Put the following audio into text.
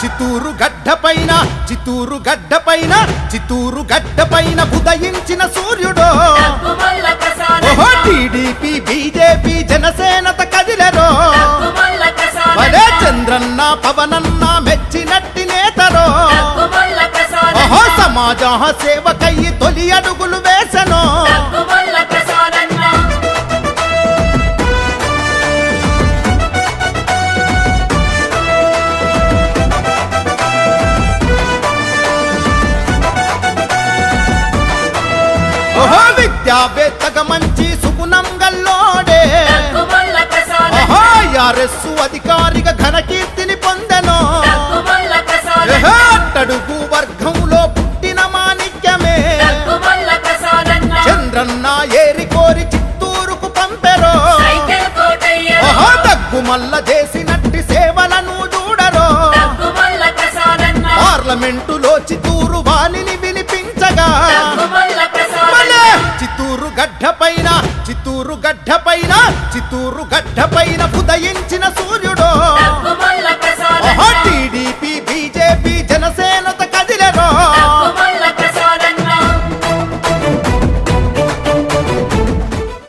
చిత్తూరు గడ్డ పైన చిత్తూరు గడ్డ పైన చిత్తూరు గడ్డ పైన ఉదయించిన సూర్యుడు. టీడీపీ బీజేపీ జనసేనత కదిలెరో వలే చంద్రన్న పవనన్న మెచ్చినట్టి నేతరో సమాజ సేవకయ్యి తొలి అడుగులు వేసను విద్యావేత్తగా మంచి సుగుణం గల్లోడే. ఆర్ఎస్ అధికారిగా ఘన కీర్తిని పొందెను అట్టడుగు వర్గంలో పుట్టిన మాణిక్యమే. చంద్రన్న ఏరి కోరి చిత్తూరుకు పంపెరో. దగ్గుమల్ల చేసినట్టి సేవలను చిత్తూరు గడ్డ పైన చిత్తూరు గడ్డ పైన ఉదయించిన సూర్యుడు